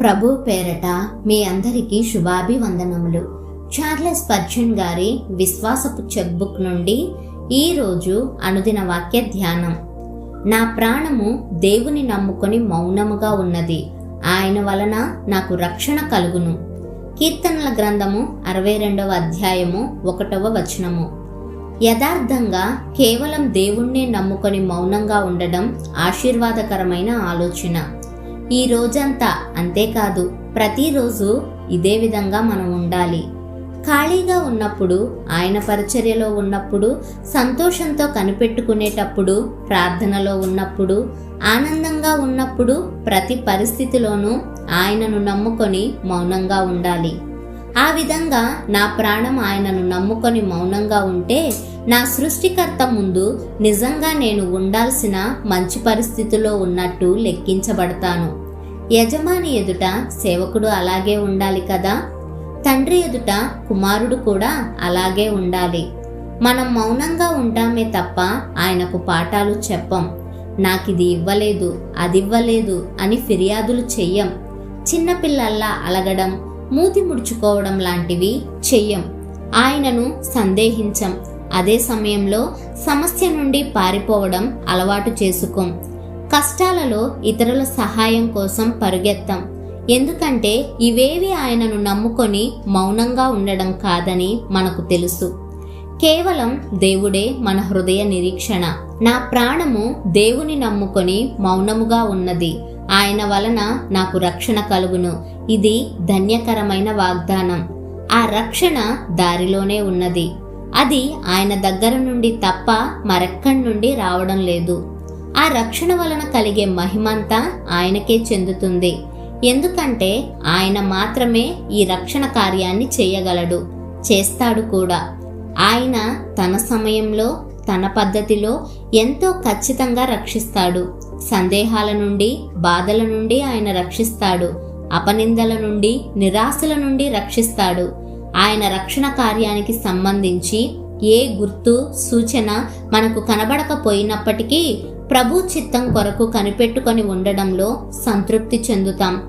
ప్రభు పేరట మీ అందరికీ శుభాభివందనములు. చార్లెస్ పర్చన్ గారి విశ్వాసపు చెక్బుక్ నుండి ఈ రోజు అనుదిన వాక్య ధ్యానం. నా ప్రాణము దేవుని నమ్ముకొని మౌనముగా ఉన్నది. ఆయన వలన నాకు రక్షణ కలుగును. కీర్తనల గ్రంథము అరవై రెండవ అధ్యాయము ఒకటవ వచనము. యథార్థంగా కేవలం దేవుణ్ణే నమ్ముకొని మౌనంగా ఉండడం ఆశీర్వాదకరమైన ఆలోచన. ఈ రోజంతా అంతేకాదు ప్రతిరోజు ఇదే విధంగా మనం ఉండాలి. ఖాళీగా ఉన్నప్పుడు ఆయన పరిచర్యలో ఉన్నప్పుడు సంతోషంతో కనిపెట్టుకునేటప్పుడు ప్రార్థనలో ఉన్నప్పుడు ఆనందంగా ఉన్నప్పుడు ప్రతి పరిస్థితిలోనూ ఆయనను నమ్ముకొని మౌనంగా ఉండాలి. ఆ విధంగా నా ప్రాణం ఆయనను నమ్ముకొని మౌనంగా ఉంటే నా సృష్టికర్త ముందు నిజంగా నేను ఉండాల్సిన మంచి పరిస్థితిలో ఉన్నట్టు లెక్కించబడతాను. యజమాని ఎదుట సేవకుడు అలాగే ఉండాలి కదా? తండ్రి ఎదుట కుమారుడు కూడా అలాగే ఉండాలి. మనం మౌనంగా ఉంటామే తప్ప ఆయనకు పాఠాలు చెప్పం. నాకిది ఇవ్వలేదు అది ఇవ్వలేదు అని ఫిర్యాదులు చెయ్యం. చిన్నపిల్లల్లా అలగడం మూతి ముడుచుకోవడం లాంటివి చెయ్యం. ఆయనను సందేహించం. అదే సమయంలో సమస్య నుండి పారిపోవడం అలవాటు చేసుకోం. కష్టాలలో ఇతరుల సహాయం కోసం పరుగెత్తాం. ఎందుకంటే ఇవేవి ఆయనను నమ్ముకొని మౌనంగా ఉండడం కాదని మనకు తెలుసు. కేవలం దేవుడే మన హృదయ నిరీక్షణ. నా ప్రాణము దేవుని నమ్ముకొని మౌనముగా ఉన్నది. ఆయన వలన నాకు రక్షణ కలుగును. ఇది ధన్యకరమైన వాగ్దానం. ఆ రక్షణ దారిలోనే ఉన్నది. అది ఆయన దగ్గర నుండి తప్ప మరెక్కడి నుండి రావడం లేదు. ఆ రక్షణ వలన కలిగే మహిమంతా ఆయనకే చెందుతుంది. ఎందుకంటే ఆయన మాత్రమే ఈ రక్షణ కార్యాన్ని చేయగలడు చేస్తాడు కూడా. ఆయన తన సమయంలో తన పద్ధతిలో ఎంతో ఖచ్చితంగా రక్షిస్తాడు. సందేహాల నుండి బాధల నుండి ఆయన రక్షిస్తాడు. అపనిందల నుండి నిరాశల నుండి రక్షిస్తాడు. ఆయన రక్షణ కార్యానికి సంబంధించి ఏ గుర్తు సూచన మనకు కనబడకపోయినప్పటికీ ప్రభు చిత్తం కొరకు కనిపెట్టుకొని ఉండడంలో సంతృప్తి చెందుతాం.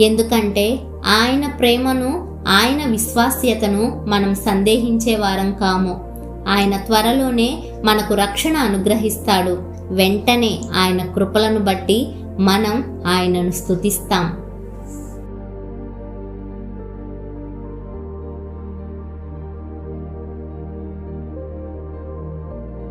ఎందుకంటే ఆయన ప్రేమను ఆయన విశ్వాస్యతను మనం సందేహించే వారం కాము. ఆయన త్వరలోనే మనకు రక్షణ అనుగ్రహిస్తాడు. వెంటనే ఆయన కృపలను బట్టి మనం ఆయనను స్థుతిస్తాం